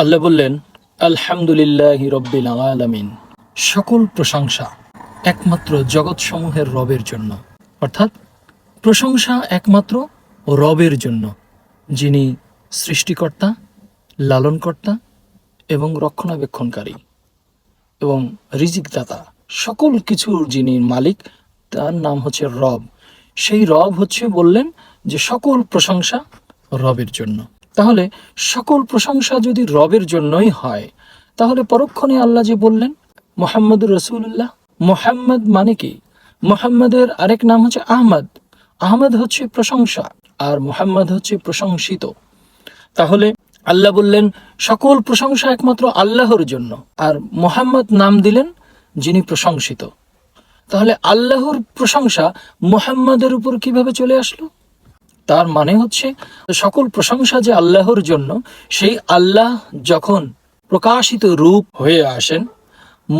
আল্লাহ বললেন, আলহামদুলিল্লাহ রব্বিল আলামিন। সকল প্রশংসা একমাত্র জগৎসমূহের রবের জন্য। অর্থাৎ প্রশংসা একমাত্র রবের জন্য, যিনি সৃষ্টিকর্তা, লালনকর্তা এবং রক্ষণাবেক্ষণকারী এবং রিজিকদাতা। সকল কিছুর যিনি মালিক, তার নাম হচ্ছে রব। সেই রব হচ্ছে বললেন যে সকল প্রশংসা রবের জন্য। তাহলে সকল প্রশংসা যদি রবের জন্যই হয়, তাহলে পরক্ষণে আল্লাহ যে বললেন মোহাম্মদ রসুল্লাহ মোহাম্মদ মানে কি? মোহাম্মদের আরেক নাম হচ্ছে আহমদ। আহমদ হচ্ছে প্রশংসা, আর মোহাম্মদ হচ্ছে প্রশংসিত। তাহলে আল্লাহ বললেন, সকল প্রশংসা একমাত্র আল্লাহর জন্য, আর মোহাম্মদ নাম দিলেন যিনি প্রশংসিত। তাহলে আল্লাহর প্রশংসা মোহাম্মদের উপর কীভাবে চলে আসলো? তার মানে হচ্ছে সকল প্রশংসা যে আল্লাহর জন্য, সেই আল্লাহ যখন প্রকাশিত রূপ হয়ে আসেন,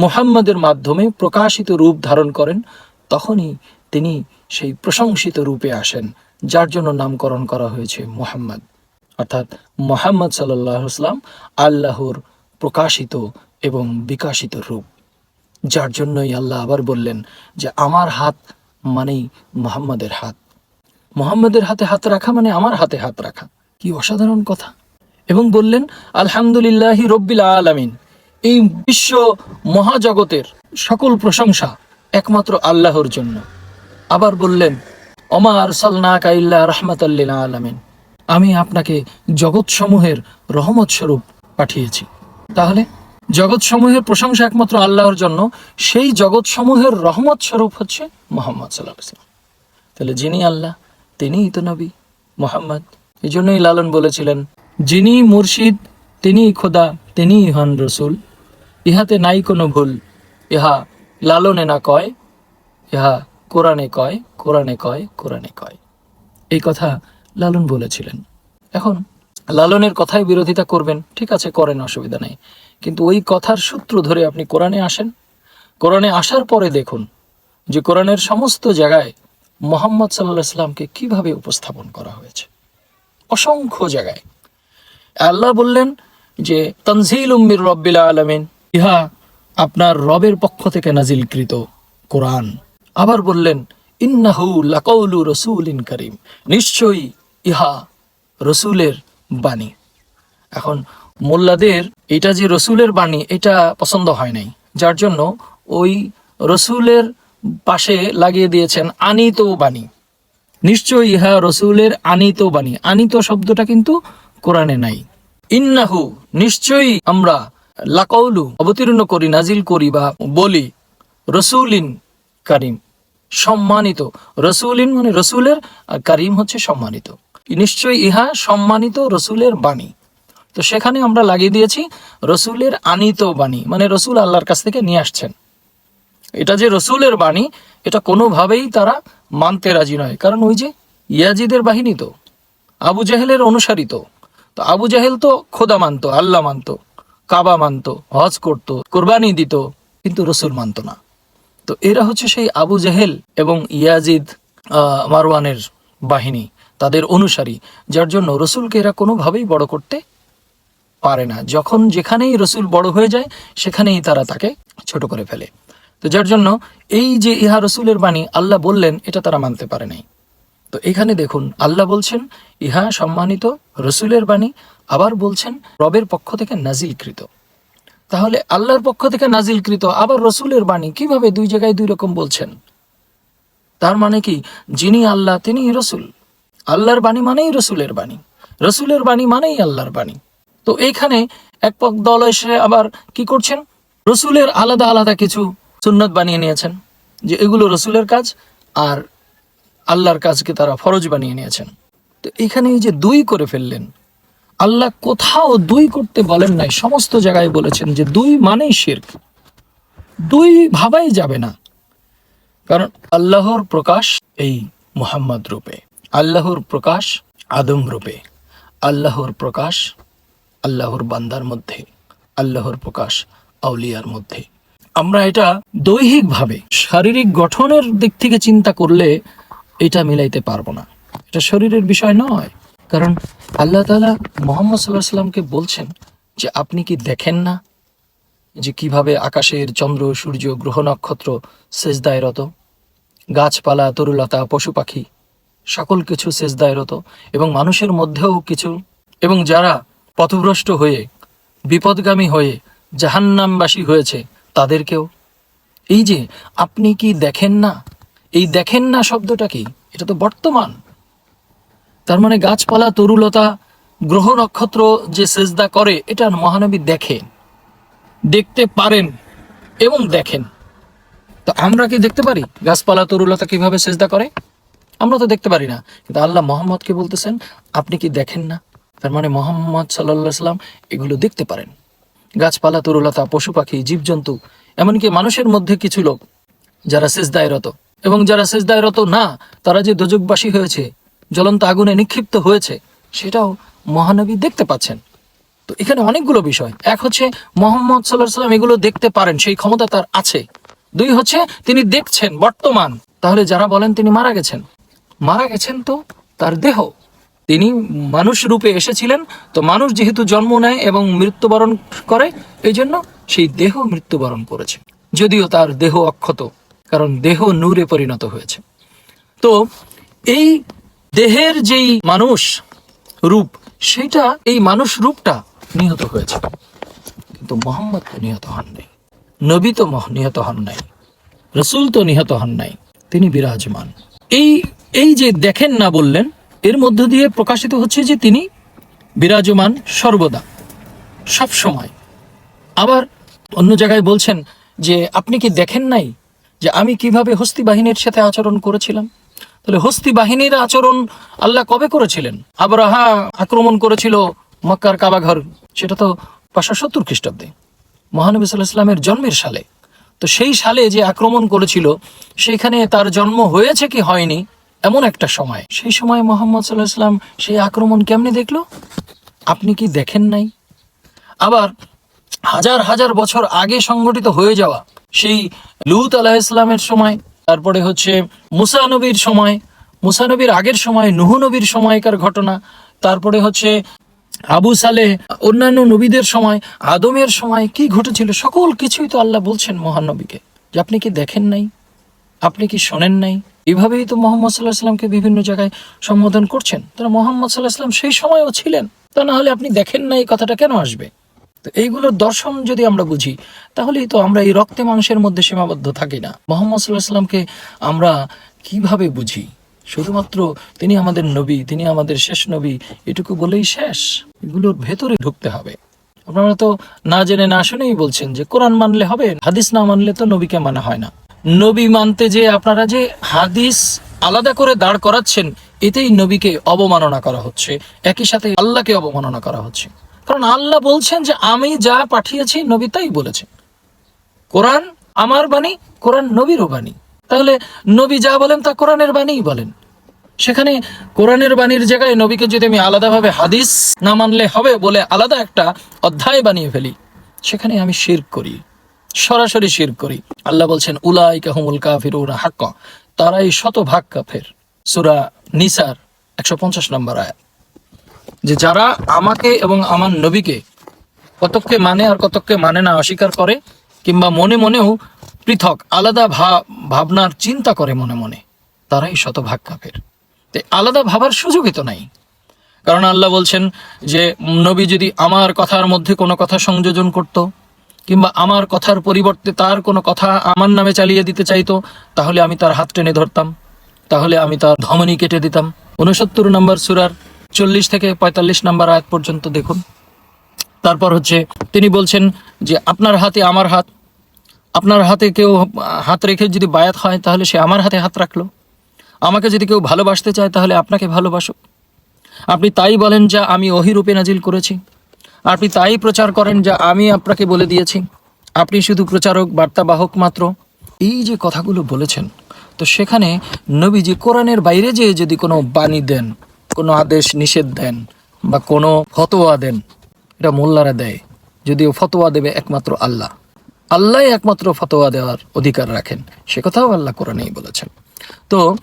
মোহাম্মদের মাধ্যমে প্রকাশিত রূপ ধারণ করেন, তখনই তিনি সেই প্রশংসিত রূপে আসেন, যার জন্য নামকরণ করা হয়েছে মোহাম্মদ। অর্থাৎ মোহাম্মদ সাল্লাহ ইসলাম আল্লাহর প্রকাশিত এবং বিকাশিত রূপ। যার জন্যই আল্লাহ আবার বললেন যে, আমার হাত মানেই মোহাম্মদের হাত। মোহাম্মদের হাতে হাত রাখা মানে আমার হাতে হাত রাখা। কি অসাধারণ কথা। এবং বললেন, আলহামদুলিল্লাহ রব্বিল আলামিন। এই বিশ্ব মহাজগতের সকল প্রশংসা একমাত্র আল্লাহর জন্য। আবার বললেন অমার সালনা কাইল্লা রহমতাল্লিল আলামিন। আমি আপনাকে জগৎসমূহের রহমত স্বরূপ পাঠিয়েছি। তাহলে, জগৎসমূহের প্রশংসা একমাত্র আল্লাহর জন্য, সেই জগৎসমূহের রহমত স্বরূপ হচ্ছে মোহাম্মদ সাল্লাহ তাহলে যিনি আল্লাহ তিনিই তো নবী, মোহাম্মদ। এই জন্যই লালন বলেছিলেন, যিনি মুর্শিদ, তিনিই খোদা, তিনিই হন রসুল। ইহাতে নাই কোনো ভুল। ইহা লালনে না কয়, ইহা কোরআনে কয় কোরআনে কয় কোরআনে কয়। এই কথা লালন বলেছিলেন। এখন লালনের কথাই বিরোধিতা করবেন, ঠিক আছে, করেন, অসুবিধা নেই। কিন্তু ওই কথার সূত্র ধরে আপনি কোরআনে আসেন। কোরআনে আসার পরে দেখুন যে কোরআনের সমস্ত জায়গায় মোহাম্মদ সাল্লাহ ইসলামকে কীভাবে উপস্থাপন করা হয়েছে? অসংখ্য জায়গায়। আল্লাহ বললেন যে তনজিল উম্মির রব্বিল আলমিন। ইহা আপনার রবের পক্ষ থেকে নাজিলকৃত কোরআন। আবার বললেন, ইন্নাহু লাকাউলু রসুলিন করিম। নিশ্চয়ই ইহা রসুলের বাণী। এখন মোল্লাদের, এটা যে রসুলের বাণী, এটা পছন্দ হয় নাই। যার জন্য ওই রসুলের পাশে লাগিয়ে দিয়েছেন, আনিত বাণী। নিশ্চয়ই ইহা রসুলের আনিত বাণী। আনিত শব্দটা কিন্তু কোরআনে নাই। ইন্নাহু নিশ্চয়ই আমরা লাকাউলু, অবতীর্ণ করি, নাজিল করি বা বলি, রসুলিন কারিম সম্মানিত। রসুলিন মানে রসুলের কারিম হচ্ছে সম্মানিত। নিশ্চয়ই ইহা সম্মানিত রসুলের বাণী। তো সেখানে আমরা লাগিয়ে দিয়েছি, রসুলের আনিত বাণী মানে রসুল আল্লাহর কাছ থেকে নিয়ে আসছেন। এটা যে রসুলের বাণী, এটা কোনোভাবেই তারা মানতে রাজি নয়। কারণ ওই যে ইয়াজিদের বাহিনী তো, আবু জাহেলের অনুসারী তো। তো আবু জাহেল তো খোদা মানতো, আল্লাহ মানতো, কাবা মানতো, হজ করতো, কোরবানি দিত, কিন্তু রসুল মানতো না। তো এরা হচ্ছে সেই আবু জাহেল এবং ইয়াজিদ মারওয়ানের বাহিনী, তাদের অনুসারী, যার জন্য রসুলকে এরা কোনোভাবেই বড় করতে পারে না। যখন যেখানেই রসুল বড় হয়ে যায়, সেখানেই তারা তাকে ছোট করে ফেলে। তো যার জন্য এই যে ইহা রসুলের বাণী আল্লাহ বললেন, এটা তারা মানতে পারে নাই। তো এখানে দেখুন, আল্লাহ বলছেন, ইহা সম্মানিত রসুলের বাণী, আবার বলছেন, রবের পক্ষ থেকে নাজিলকৃত। তাহলে আল্লাহর পক্ষ থেকে নাজিলকৃত, আবার রসুলের বাণী, কীভাবে দুই জায়গায় দুই রকম বলছেন? তার মানে কি, যিনি আল্লাহ তিনি রসুল। আল্লাহর বাণী মানেই রসুলের বাণী। রসুলের বাণী মানেই আল্লাহর বাণী। তো এইখানে এক পক দল এসে আবার কি করছেন? রসুলের আলাদা আলাদা কিছু সুন্নত বানিয়ে নিয়েছেন, যে এগুলো রসুলের কাজ আর আল্লাহর কাজকে তারা ফরজ বানিয়ে নিয়েছেন। তো এখানে এই যে দুই করে ফেললেন, আল্লাহ কোথাও দুই করতে বলেন নাই, সমস্ত জায়গায় বলেছেন যে দুই মানেই শির্ক। দুই ভাবাই যাবে না। কারণ আল্লাহর প্রকাশ এই মুহাম্মদ রূপে, আল্লাহর প্রকাশ আদম রূপে, আল্লাহর প্রকাশ আল্লাহর বান্দার মধ্যে, আল্লাহর প্রকাশ আউলিয়ার মধ্যে। আমরা এটা দৈহিকভাবে, শারীরিক গঠনের দিক থেকে চিন্তা করলে এটা মিলাইতে পারব না। এটা শরীরের বিষয় নয়। কারণ আল্লাহ তাআলা মোহাম্মদ সাল্লাহ সাল্লামকে বলছেন যে, আপনি কি দেখেন না যে কীভাবে আকাশের চন্দ্র, সূর্য, গ্রহ, নক্ষত্র সেজদায় রত? গাছপালা, তরুলতা, পশু পাখি, সকল কিছু সেজদায় রত এবং মানুষের মধ্যেও কিছু এবং যারা পথভ্রষ্ট হয়ে, বিপদগামী হয়ে জাহান্নামবাসী হয়েছে তাদেরকেও। এই যে, আপনি কি দেখেন না? এই দেখেন না শব্দটা কি? এটা তো বর্তমান। তার মানে গাছপালা, তরুলতা, গ্রহ নক্ষত্র যে সেজদা করে, এটা মহানবী দেখেন, দেখতে পারেন এবং দেখেন। তো আমরা কি দেখতে পারি? গাছপালা, তরুলতা কীভাবে সেজদা করে? আমরা তো দেখতে পারি না। কিন্তু আল্লাহ মোহাম্মদকে বলতেছেন, আপনি কি দেখেন না? তার মানে মোহাম্মদ সাল্লাহ সাল্লাম এগুলো দেখতে পারেন। গাছপালা, তরুলতা, পশু পাখি, জীবজন্তু, এমনকি মানুষের মধ্যে কিছু লোক যারা সেজদায় রত এবং যারা সেজদায় রত না, তারা যে দোজকবাসী হয়েছে, জ্বলন্ত আগুনে নিক্ষিপ্ত হয়েছে, সেটাও মহানবী দেখতে পাচ্ছেন। তো এখানে অনেকগুলো বিষয়। এক হচ্ছে, মোহাম্মদ সাল্লাহ সাল্লাম এগুলো দেখতে পারেন, সেই ক্ষমতা তার আছে। দুই হচ্ছে, তিনি দেখছেন বর্তমান। তাহলে যারা বলেন তিনি মারা গেছেন মারা গেছেন তো তার দেহ। তিনি মানুষ রূপে এসেছিলেন। তো মানুষ যেহেতু জন্ম নেয় এবং মৃত্যুবরণ করে এই জন্য সেই দেহ মৃত্যুবরণ করেছে। যদিও তার দেহ অক্ষত, কারণ দেহ নূরে পরিণত হয়েছে। তো এই দেহের যেই মানুষ রূপ, সেটা এই মানুষ রূপটা নিহত হয়েছে। কিন্তু মোহাম্মদ তো নিহত হন নাই, নবী তো নিহত হন নাই, রসুল তো নিহত হন নাই, তিনি বিরাজমান। এই এই যে দেখেন না বললেন এর মধ্য দিয়ে প্রকাশিত হচ্ছে যে তিনি বিরাজমান সর্বদা সব সময় আবার অন্য জায়গায় বলছেন যে, আপনি কি দেখেন নাই যে আমি কীভাবে হস্তি বাহিনীর সাথে আচরণ করেছিলাম? তাহলে হস্তি বাহিনীর আচরণ আল্লাহ কবে করেছিলেন? আবরাহা আক্রমণ করেছিল মক্কার কাবাঘর সেটা তো পাঁচশো সত্তর খ্রিস্টাব্দে, মহানবী সাল্লাহ ইসলামের জন্মের সালে। তো সেই সালে যে আক্রমণ করেছিল সেইখানে তার জন্ম হয়েছে কি হয়নি? এমন একটা সময়। সেই সময় মোহাম্মদ সাল্লাহ ইসলাম সেই আক্রমণ কেমনে দেখল? আপনি কি দেখেন নাই? আবার হাজার হাজার বছর আগে সংগঠিত হয়ে যাওয়া সেই লুত আলাহ ইসলামের সময়, তারপরে হচ্ছে মুসা নবীর সময়, মুসা নবীর আগের সময়, নুহ নবীর সময়কার ঘটনা, তারপরে হচ্ছে আবু সালে অন্যান্য নবীদের সময়, আদমের সময়, কি ঘটেছিল, সকল কিছুই তো আল্লাহ বলছেন মহানবীকে যে আপনি কি দেখেন নাই? আপনি কি শোনেন নাই? এভাবেই তো মোহাম্মদ সাল্লাহ সাল্লামকে বিভিন্ন জায়গায় সম্বোধন করছেন। তারা মোহাম্মদ সাল্লাহ সাল্লাম সেই সময়ও ছিলেন। তা না হলে আপনি দেখেন না এই কথাটা কেন আসবে? তো এইগুলোর দর্শন যদি আমরা বুঝি, তাহলেই তো আমরা এই রক্তে মাংসের মধ্যে সীমাবদ্ধ থাকি না। মোহাম্মদ সাল্লাহ সাল্লামকে আমরা কীভাবে বুঝি? শুধুমাত্র তিনি আমাদের নবী, তিনি আমাদের শেষ নবী, এটুকু বলেই শেষ। এগুলোর ভেতরে ঢুকতে হবে। আপনারা তো না জেনে না শুনেই বলছেন যে কোরআন মানলে হবে, হাদিস না মানলে তো নবীকে মানা হয় না। নবী মানতে যে আপনারা যে হাদিস আলাদা করে দাঁড় করাচ্ছেন, এতেই নবীকে অবমাননা করা হচ্ছে। একই সাথে আল্লাহকে অবমাননা করা হচ্ছে। কারণ আল্লাহ বলছেন যে, আমি যা পাঠিয়েছি নবী তাই বলেছেন। কোরআন আমার বাণী, কোরআন নবীরও বাণী। তাহলে নবী যা বলেন তা কোরআনের বাণীই বলেন। সেখানে কোরআনের বাণীর জায়গায় নবীকে যদি আমি আলাদাভাবে হাদিস না মানলে হবে বলে আলাদা একটা অধ্যায় বানিয়ে ফেলি, সেখানে আমি শির করি। সরাসরি শির করি। আল্লাহ বলছেন উলাই কাহুমুল কাফিরুনা হাক্ক। তারাই শতভাগ কাফের। সুরা নিসার একশো পঞ্চাশ নম্বর আয়াত। যে যারা আমাকে এবং আমার নবীকে কতককে মানে আর কতককে মানে না অস্বীকার করে, কিংবা মনে মনেও পৃথক আলাদা ভাবনার চিন্তা করে মনে মনে, তারাই শতভাগ কাফের। তো আলাদা ভাবার সুযোগই তো নাই। কারণ আল্লাহ বলছেন যে, নবী যদি আমার কথার মধ্যে কোনো কথা সংযোজন করত কিংবা আমার কথার পরিবর্তে তার কোনো কথা আমার নামে চালিয়ে দিতে চাইতো, তাহলে আমি তার হাত টেনে ধরতাম। তাহলে আমি তার ধমনী কেটে দিতাম। উনসত্তর নম্বর সুরার চল্লিশ থেকে পঁয়তাল্লিশ নম্বর আয়াত পর্যন্ত দেখুন। তারপর হচ্ছে, তিনি বলছেন যে, আপনার হাতে আমার হাত। আপনার হাতে কেউ হাত রেখে যদি বায়াত হয়, তাহলে সে আমার হাতে হাত রাখল। আমাকে যদি কেউ ভালোবাসতে চায়, তাহলে আপনাকে ভালোবাসুক। আপনি তাই বলেন যা আমি অহিরূপে নাজিল করেছি। আপনি তাই প্রচার করেন যা আমি আপনাকে বলে দিয়েছি। আপনি শুধু প্রচারক, বার্তাবাহক মাত্র। এই যে কথাগুলো বলেছেন, তো সেখানে নবীজি কোরআনের বাইরে যে যদি কোনো বাণী দেন, কোনো আদেশ নিষেধ দেন, বা কোনো ফতোয়া দেন, এটা মোল্লারা দেয়, যদিও ফতোয়া দেবে একমাত্র আল্লাহ। আল্লাহ একমাত্র ফতোয়া দেওয়ার অধিকার রাখেন। সে কথাও আল্লাহ কোরআনেই বলেছেন। তো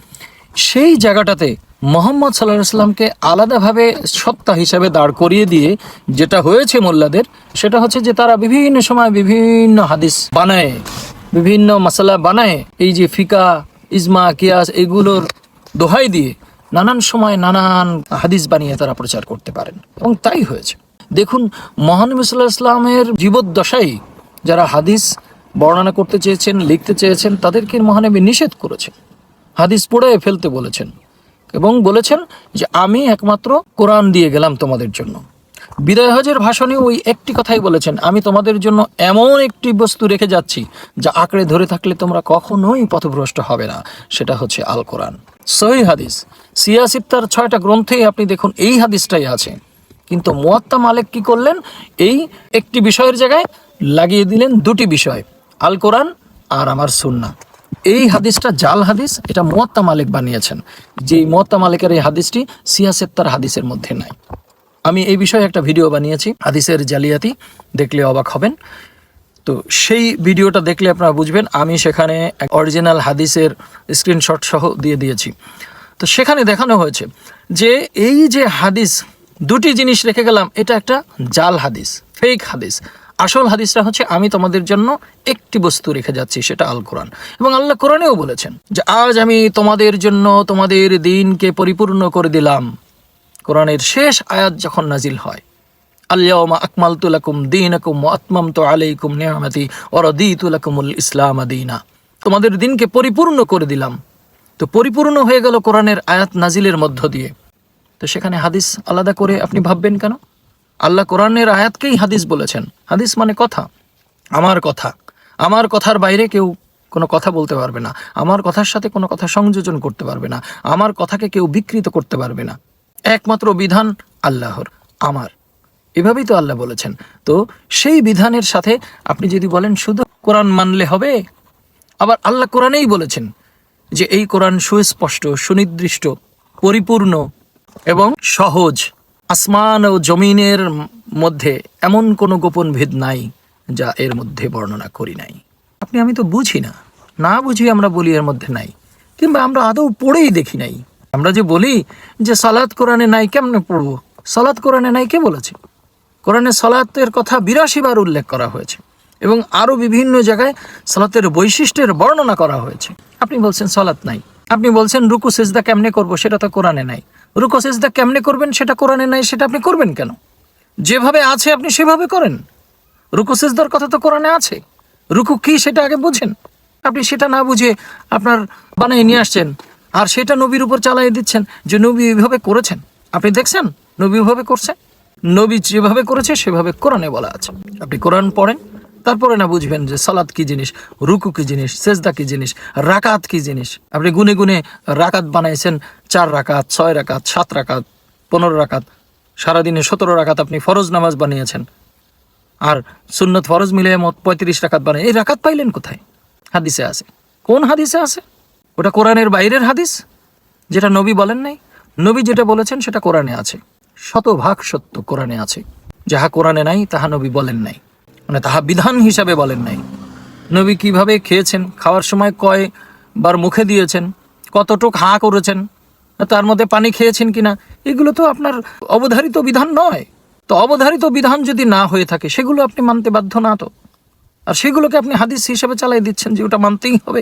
সেই জায়গাটাতে মোহাম্মদ সাল্লাহ সাল্লামকে আলাদাভাবে সত্তা হিসাবে দাঁড় করিয়ে দিয়ে যেটা হয়েছে মোল্লাদের, সেটা হচ্ছে যে তারা বিভিন্ন সময় বিভিন্ন হাদিস বানায়, বিভিন্ন মশলা বানায়, এই যে ফিকা, ইজমা, কিয়াস এগুলোর দোহাই দিয়ে নানান সময় নানান হাদিস বানিয়ে তারা প্রচার করতে পারেন। এবং তাই হয়েছে। দেখুন মহানবী সাল্লাহ ইসলামের জীবদ্দশাই যারা হাদিস বর্ণনা করতে চেয়েছেন, লিখতে চেয়েছেন, তাদেরকে মহানবী নিষেধ করেছেন। হাদিস পড়ে ফেলতে বলেছেন। এবং বলেছেন যে আমি একমাত্র কোরআন দিয়ে গেলাম তোমাদের জন্য। বিদায় হজের ভাষণে ওই একটি কথাই বলেছেন, আমি তোমাদের জন্য এমন একটি বস্তু রেখে যাচ্ছি যা আঁকড়ে ধরে থাকলে তোমরা কখনোই পথভ্রষ্ট হবে না, সেটা হচ্ছে আল কোরআন সহি হাদিস। সিয়াসিব তার ছয়টা গ্রন্থেই আপনি দেখুন, এই হাদিসটাই আছে। কিন্তু মোয়াত্তা মালিক কি করলেন? এই একটি বিষয়ের জায়গায় লাগিয়ে দিলেন দুটি বিষয় আল কোরআন আর আমার সুন্না এই হাদিসটা জাল হাদিস, এটা মোয়াত্তা মালিক বানিয়েছেন। যে মোয়াত্তা মালিকের এই হাদিসটি সিয়াসেত্তার হাদিসের মধ্যে নাই। আমি এই বিষয়ে একটা ভিডিও বানিয়েছি, হাদিসের জালিয়াতি, দেখলে অবাক হবেন। তো সেই ভিডিওটা দেখলে আপনারা বুঝবেন, আমি সেখানে অরিজিনাল হাদিসের স্ক্রিনশট সহ দিয়ে দিয়েছি। তো সেখানে দেখানো হয়েছে যে এই যে হাদিস, দুটি জিনিস রেখে গেলাম, এটা একটা জাল হাদিস ফেক হাদিস। আসল হাদিসটা হচ্ছে, আমি তোমাদের জন্য একটি বস্তু রেখে যাচ্ছি, সেটা আল কোরআন এবং আল্লাহ কোরআনেও বলেছেন যে, আজ আমি তোমাদের জন্য তোমাদের দিনকে পরিপূর্ণ করে দিলাম। কোরআনের শেষ আয়াত যখন নাজিল হয় আল্লাহমা আকমালতু লাকুম দীনাকুম ওয়া আতমামতু আলাইকুম নিয়ামতি ওয়া রাদিতু লাকুমুল ইসলাম দীনা। তোমাদের দিনকে পরিপূর্ণ করে দিলাম। তো পরিপূর্ণ হয়ে গেল কোরআনের আয়াত নাজিলের মধ্য দিয়ে। তো সেখানে হাদিস আলাদা করে আপনি ভাববেন কেন? আল্লাহ কোরআনের আয়াতকেই হাদিস বলেছেন। হাদিস মানে কথা। আমার কথা। আমার কথার বাইরে কেউ কোনো কথা বলতে পারবে না। আমার কথার সাথে কোনো কথা সংযোজন করতে পারবে না। আমার কথাকে কেউ বিকৃত করতে পারবে না। একমাত্র বিধান আল্লাহর, আমার। এভাবেই তো আল্লাহ বলেছেন। তো সেই বিধানের সাথে আপনি যদি বলেন, শুধু কোরআন মানলে হবে? আবার আল্লাহ কোরআনেই বলেছেন যে, এই কোরআন সুস্পষ্ট, সুনির্দিষ্ট, পরিপূর্ণ এবং সহজ। আসমান ও জমিনের মধ্যে এমন কোনো গোপন ভেদ নাই যা এর মধ্যে বর্ণনা করি নাই। আপনি, আমি তো বুঝি না। না বুঝি আমরা বলি এর মধ্যে নাই। কিংবা আমরা আদৌ পড়েই দেখি নাই। আমরা যে বলি যে সালাদ কোরআনে নাই, কেমনে পড়ব? সালাদ কোরআনে নাই কে বলেছে? কোরআনে সালাতের কথা বিরাশি বার উল্লেখ করা হয়েছে এবং আরও বিভিন্ন জায়গায় সালাতের বৈশিষ্ট্যের বর্ণনা করা হয়েছে। আপনি বলছেন সালাত নাই। আপনি বলছেন রুকু, সেজদা কেমনে করব? সেটা তো কোরআনে নাই। রুকু সেজদা কেমনে করবেন সেটা কোরআনে নাই, সেটা আপনি করবেন কেন? যেভাবে আছে আপনি সেভাবে করেন। রুকু সেজদার কথা তো কোরআনে আছে। রুকু কি সেটা আগে বুঝেন। আপনি সেটা না বুঝে আপনার বানিয়ে নিয়ে আসছেন, আর সেটা নবীর উপর চালিয়ে দিচ্ছেন যে নবী এইভাবে করেছেন। আপনি দেখছেন? নবী ওইভাবে করছে? নবী যেভাবে করেছে সেভাবে কোরআনে বলা আছে। আপনি কোরআন পড়েন তারপরে না বুঝবেন যে সালাদ কি জিনিস, রুকু কি জিনিস, সেজদা কি জিনিস, রাকাত কি জিনিস। আপনি গুনে গুনে রাকাত বানাইছেন, চার রাকাত, ছয় রাকাত, সাত রাকাত, পনেরো রাকাত, সারাদিনে সতেরো রাকাত আপনি ফরজ নামাজ বানিয়েছেন। আর সুন্নত ফরজ মিলে মত পঁয়ত্রিশ রাকাত বানায় এই রাকাত পাইলেন কোথায়? হাদিসে আছে। কোন হাদিসে আছে? ওটা কোরআনের বাইরের হাদিস, যেটা নবী বলেন নাই? নবী যেটা বলেছেন, সেটা কোরআনে আছে। শতভাগ সত্য কোরআনে আছে। যাহা কোরআনে নাই, তাহা নবী বলেন নাই। মানে তাহা বিধান হিসাবে বলেন নাই। নবী কীভাবে খেয়েছেন, খাওয়ার সময় কয় বার মুখে দিয়েছেন, কতটুক হা করেছেন, তার মধ্যে পানি খেয়েছেন কিনা, এগুলো তো আপনার অবধারিত বিধান নয়। তো অবধারিত বিধান যদি না হয়ে থাকে, সেগুলো আপনি মানতে বাধ্য না তো। আর সেগুলোকে আপনি হাদিস হিসেবে চালাই দিচ্ছেন যে ওটা মানতেই হবে।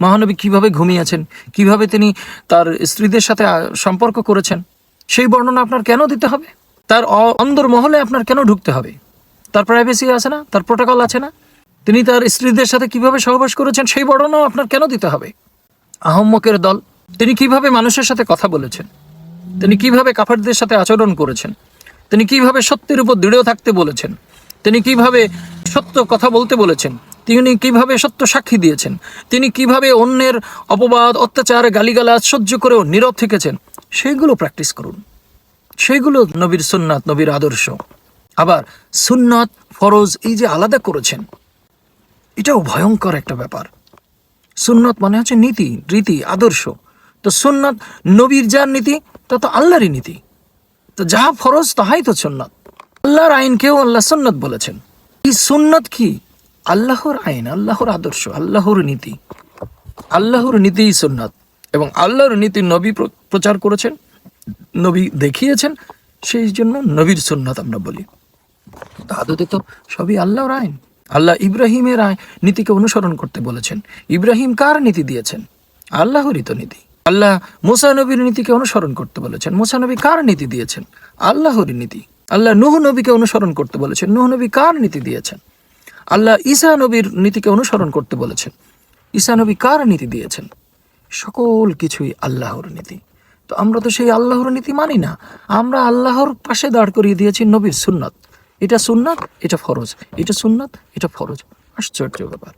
মহানবী কীভাবে ঘুমিয়েছেন, কীভাবে তিনি তার স্ত্রীদের সাথে সম্পর্ক করেছেন, সেই বর্ণনা আপনার কেন দিতে হবে? তার অন্দর মহলে আপনার কেন ঢুকতে হবে? তার প্রাইভেসি আছে না, তার প্রোটোকল আছে না, তিনি তার স্ত্রীদের সাথে কীভাবে সহবাস করেছেন সেই বর্ণনাও আপনার কেন দিতে হবে? আহম্মকের দল, তিনি কীভাবে মানুষের সাথে কথা বলেছেন? তিনি কীভাবে কাফারদের সাথে আচরণ করেছেন? তিনি কীভাবে সত্যের উপর দৃঢ় থাকতে বলেছেন? তিনি কীভাবে সত্য কথা বলতে বলেছেন? তিনি কীভাবে সত্য সাক্ষী দিয়েছেন? তিনি কীভাবে অন্যের অপবাদ, অত্যাচার, গালিগালাজ সহ্য করেও নীরব থেকেছেন? সেইগুলো প্র্যাকটিস করুন। সেইগুলো নবীর সুন্নাত, নবীর আদর্শ। আবার সুন্নাত, ফরজ, এই যে আলাদা করেছেন, এটাও ভয়ঙ্কর একটা ব্যাপার। সুন্নত মানে হচ্ছে নীতি, রীতি, আদর্শ। তো সুন্নত নবীর যার নীতি, তা তো আল্লাহরই নীতি। তো যাহা ফরজ, তাহাই তো সুন্নত। আল্লাহর আইনকেও আল্লাহ সুন্নত বলেছেন। এই সুন্নত কি? আল্লাহর আইন, আল্লাহর আদর্শ, আল্লাহর নীতি। আল্লাহর নীতিই সুন্নত। এবং আল্লাহর নীতি নবী প্র- প্রচার করেছেন, নবী দেখিয়েছেন, সেই জন্য নবীর সুন্নত আমরা বলি। আদতে তো সবই আল্লাহর আইন। আল্লাহ ইব্রাহিমের আইন নীতিকে অনুসরণ করতে বলেছেন। ইব্রাহিম কার নীতি দিয়েছেন? আল্লাহরই তো নীতি। আল্লাহ মুসা নবীর নীতিকে অনুসরণ করতে বলেছেন। মুসা নবী কার নীতি দিয়েছেন? আল্লাহরই নীতি। আল্লাহ নুহ নবীকে অনুসরণ করতে বলেছেন। নুহ নবী কার নীতি দিয়েছেন? আল্লাহ ঈসা নবীর নীতিকে অনুসরণ করতে বলেছেন। ঈসা নবী কার নীতি দিয়েছেন? সকল কিছুই আল্লাহর নীতি। তো আমরা তো সেই আল্লাহর নীতি মানি না। আমরা আল্লাহর পাশে দাঁড় করিয়ে দিয়েছি নবীর সুন্নাত। এটা সুন্নাত, এটা ফরজ। এটা সুন্নাত, এটা ফরজ। আশ্চর্য ব্যাপার।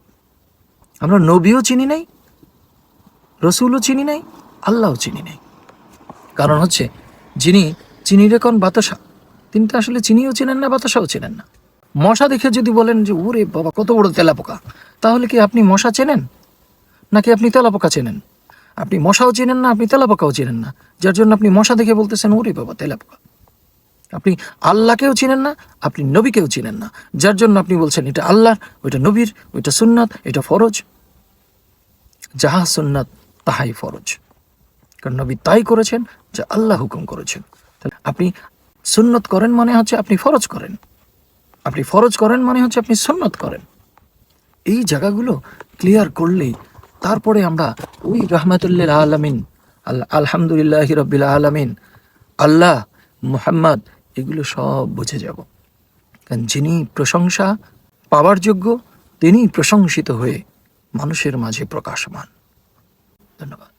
আমরা নবীও চিনি নাই, রসুলও চিনি নাই, আল্লাহও চিনি নাই। কারণ হচ্ছে, যিনি চিনি রেখন বাতাসা, তিনি তো আসলে চিনিও চেনেন না, বাতাসাও চেনেন না। মশা দেখে যদি বলেন যে, ওরে বাবা, কত বড় তেলাপোকা! তাহলে কি আপনি মশা চেনেন? নাকি আপনি তেলাপোকা চেনেন? আপনি মশাও চেনেন না, আপনি তেলাপোকাও চেনেন না। যার জন্য আপনি মশা দেখে বলতেছেন, ওরে বাবা, তেলাপোকা! আপনি আল্লাহকেও চিনেন না, আপনি নবীকেও চিনেন না। যার জন্য আপনি বলছেন, এটা আল্লাহর ওইটা নবীর, ওইটা সুন্নাত, এটা ফরজ। যাহা সুন্নাত, তাহাই ফরজ। কারণ নবী তাই করেছেন যে আল্লাহ হুকুম করেছেন। আপনি সুন্নত করেন মানে হচ্ছে আপনি ফরজ করেন। আপনি ফরজ করেন মানে হচ্ছে আপনি সুন্নত করেন। এই জায়গাগুলো ক্লিয়ার করলেই তারপরে আমরা ওই রহমাতুল্লিল আলমিন আল্লাহ আলহামদুলিল্লাহ রবিল আলমিন, আল্লাহ মুহাম্মদ এগুলো সব বুঝে যাব। কারণ যিনি প্রশংসা পাওয়ার যোগ্য তিনি প্রশংসিত হয়ে মানুষের মাঝে প্রকাশমান। ধন্যবাদ।